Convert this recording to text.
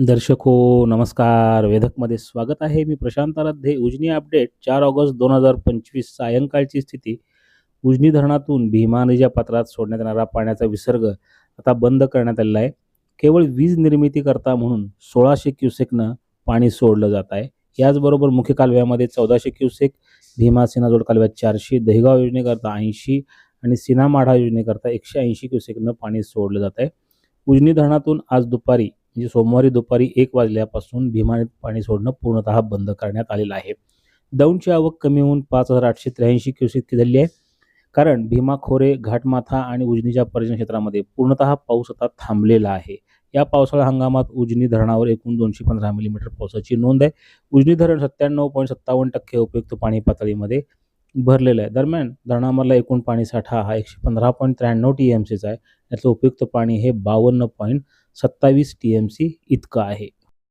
दर्शक हो नमस्कार. वेधकमध्ये स्वागत आहे. मी प्रशांत आराध्ये. उजनी अपडेट चार ऑगस्ट दोन हजार पंचवीस सायंकाळची स्थिती. उजनी धरणातून भीमा नदीच्या पात्रात सोडण्यात येणारा पाण्याचा विसर्ग आता बंद करण्यात आलेला आहे. केवळ वीज निर्मिती करता म्हणून सोळाशे क्युसेकनं पाणी सोडलं जात आहे. याचबरोबर मुख्य कालव्यामध्ये चौदाशे क्युसेक भीमा सिनाजोड कालव्यात चारशे दहिगाव योजनेकरता ऐंशी आणि सिना माढा योजनेकरता एकशे ऐंशी क्युसेकनं पाणी सोडलं जात आहे. उजनी धरणातून आज दुपारी म्हणजे सोमवारी दुपारी एक वाजल्यापासून भीमाने पाणी सोडणं पूर्णतः बंद करण्यात आलेलं आहे. दौंडची आवक कमी होऊन पाच हजार आठशे त्र्याऐंशी क्युसेक झाली आहे. कारण भीमा खोरे घाटमाथा आणि उजनीच्या पर्यटन क्षेत्रामध्ये पूर्णतः पाऊस आता थांबलेला आहे. या पावसाळा हंगामात उजनी धरणावर एकूण दोनशे पंधरा मिलीमीटर पावसाची नोंद आहे. उजनी धरण सत्त्याण्णव पॉईंट सत्तावन्न टक्के उपयुक्त पाणी पातळीमध्ये भरलेलं आहे. दरम्यान धरणामधला एकूण पाणी साठा हा एकशे पंधरा पॉईंट त्र्याण्णव टी एम सीचा आहे. यातलं उपयुक्त पाणी हे बावन्न पॉईंट सत्तावीस टी एम सी इतकं आहे.